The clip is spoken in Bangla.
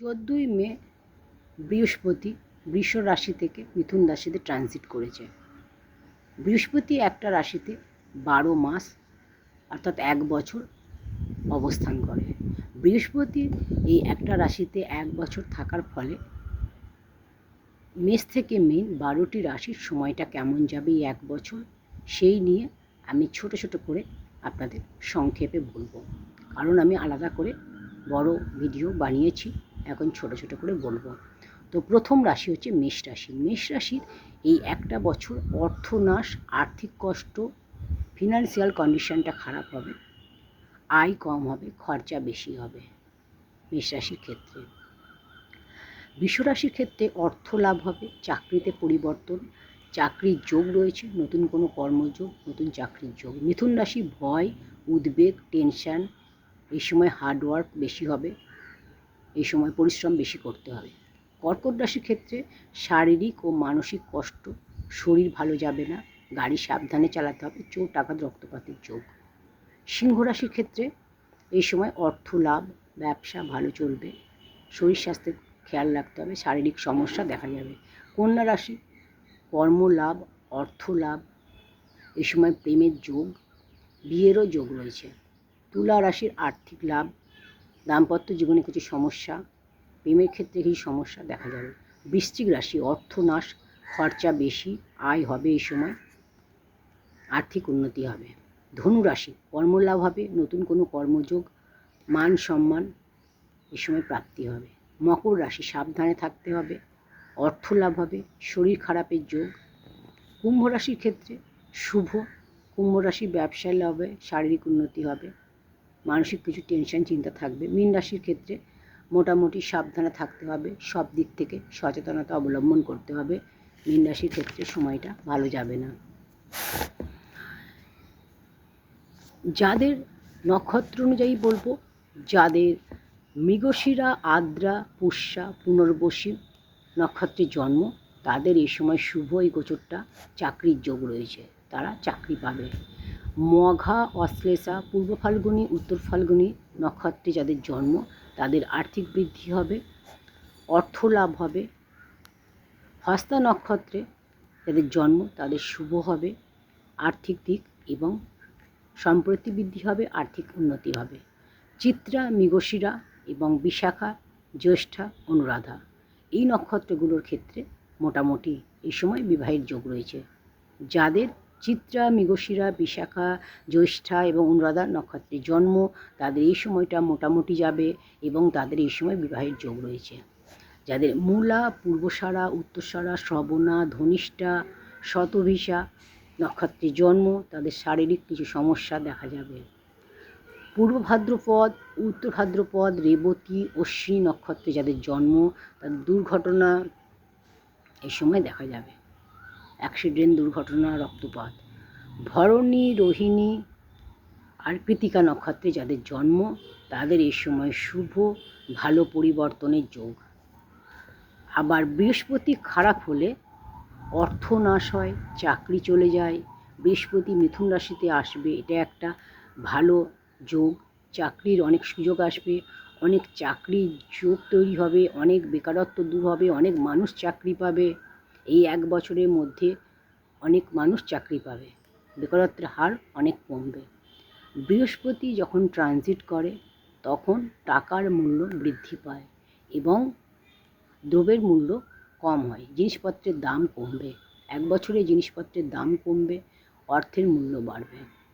চোদ্দোই মে বৃহস্পতি বৃষ রাশি থেকে মিথুন রাশিতে ট্রানজিট করেছে। বৃহস্পতি একটা রাশিতে বারো মাস অর্থাৎ এক বছর অবস্থান করে। বৃহস্পতি এই একটা রাশিতে এক বছর থাকার ফলে মেষ থেকে মেন বারোটি রাশির সময়টা কেমন যাবে এই এক বছর, সেই নিয়ে আমি ছোট ছোট করে আপনাদের সংক্ষেপে বলব। কারণ আমি আলাদা করে বড় ভিডিও বানিয়েছি। এখন ছোট ছোট করে বলব। তো প্রথম রাশি হচ্ছে মেষ রাশি। মেষ রাশির এই একটা বছর অর্থনাশ, আর্থিক কষ্ট ফিনান্সিয়াল কন্ডিশনটা খারাপ হবে, আয় কম হবে, খরচা বেশি হবে মেষ রাশির ক্ষেত্রে। বিশ্বরাশির ক্ষেত্রে অর্থ লাভ হবে, চাকরিতে পরিবর্তন, চাকরির যোগ রয়েছে, নতুন কোনো কর্মযোগ, নতুন চাকরির যোগ। মিথুন রাশি ভয়, উদ্বেগ টেনশান এই সময় হার্ডওয়ার্ক বেশি হবে এই সময় পরিশ্রম বেশি করতে হবে। কর্কট রাশির ক্ষেত্রে শারীরিক ও মানসিক কষ্ট, শরীর ভালো যাবে না, গাড়ি সাবধানে চালাতে হবে চোট আঘাত রক্তপাতের যোগ। সিংহ রাশির ক্ষেত্রে এই সময় অর্থ লাভ, ব্যবসা ভালো চলবে, শরীর স্বাস্থ্যের খেয়াল রাখতে হবে, শারীরিক সমস্যা দেখা যাবে। কন্যা রাশি, কর্ম লাভ, অর্থ লাভ, এই সময় প্রেমের যোগ, বিয়েরও যোগ রয়েছে। তুলা রাশির আর্থিক লাভ দাম্পত্য জীবনে কিছু সমস্যা, প্রেমের ক্ষেত্রে কিছু সমস্যা দেখা যাবে। বৃশ্চিক রাশি, অর্থনাশ, খরচা বেশি, আয় হবে এই সময়। আর্থিক উন্নতি হবে। ধনু রাশি কর্মলাভ হবে, নতুন কোনো কর্মযোগ, মান সম্মান এই সময় প্রাপ্তি হবে। মকর রাশি, সাবধানে থাকতে হবে, অর্থ লাভ হবে, শরীর খারাপের যোগ। কুম্ভ রাশির ক্ষেত্রে শুভ, কুম্ভ রাশি ব্যবসায় লাভ হবে শারীরিক উন্নতি হবে। মানসিক কিছু টেনশন চিন্তা থাকবে। মীন রাশির ক্ষেত্রে মোটামুটি সাবধানে থাকতে হবে, সব দিক থেকে সচেতনতা অবলম্বন করতে হবে। মীন রাশির ক্ষেত্রে সময়টা ভালো যাবে না। যাদের নক্ষত্র অনুযায়ী বলব, যাদের মৃগশিরা, আদ্রা, পুষ্যা, পুনর্বসী নক্ষত্রের জন্ম, তাদের এই সময় শুভ এই গোচরটা চাকরির যোগ রয়েছে। তারা চাকরি পাবে। মঘা, অশ্লেষা, পূর্ব ফাল্গুনী, উত্তর ফাল্গুনী নক্ষত্রে যাদের জন্ম, তাদের আর্থিক বৃদ্ধি হবে, অর্থ লাভ হবে। হস্তা নক্ষত্রে যাদের জন্ম, তাদের শুভ হবে, আর্থিক দিক এবং সম্প্রতি বৃদ্ধি হবে, আর্থিক উন্নতি হবে। চিত্রা, মৃগশিরা এবং বিশাখা, জ্যৈষ্ঠা, অনুরাধা এই নক্ষত্রগুলোর ক্ষেত্রে মোটামুটি এই সময় বিবাহের যোগ রয়েছে। যাদের চিত্রা মৃগশিরা, বিশাখা, জ্যৈষ্ঠা এবং অনুরাধা নক্ষত্রের জন্ম তাদের এই সময়টা মোটামুটি যাবে এবং তাদের এই সময় বিবাহের যোগ রয়েছে। যাদের মূলা পূর্বসারা উত্তরসারা শ্রবণা, ধনিষ্ঠা শতভিসা নক্ষত্রের জন্ম তাদের শারীরিক কিছু সমস্যা দেখা যাবে। পূর্ব ভাদ্রপদ, উত্তর ভাদ্রপদ, রেবতী, অশ্বিনী নক্ষত্রে যাদের জন্ম তাদের দুর্ঘটনা এই সময় দেখা যাবে। অ্যাক্সিডেন্ট, দুর্ঘটনা, রক্তপাত। ভরণী, রোহিণী আর কৃতিকা নক্ষত্রে যাদের জন্ম, তাদের এই সময় শুভ, ভালো পরিবর্তনের যোগ। আবার বৃহস্পতি খারাপ হলে অর্থ নাশ হয়, চাকরি চলে যায়, বৃহস্পতি মিথুন রাশিতে আসবে, এটা একটা ভালো যোগ। চাকরির অনেক সুযোগ আসবে, অনেক চাকরির যোগ তৈরি হবে, অনেক বেকারত্ব দূর হবে, অনেক মানুষ চাকরি পাবে। এই এক বছরের মধ্যে অনেক মানুষ চাকরি পাবে। বেকারত্বের হার অনেক কমবে। বৃহস্পতি যখন ট্রানজিট করে, তখন টাকার মূল্য বৃদ্ধি পায় এবং দ্রব্যের মূল্য কম হয়। জিনিসপত্রের দাম কমবে। এক বছরে জিনিসপত্রের দাম কমবে, অর্থের মূল্য বাড়বে।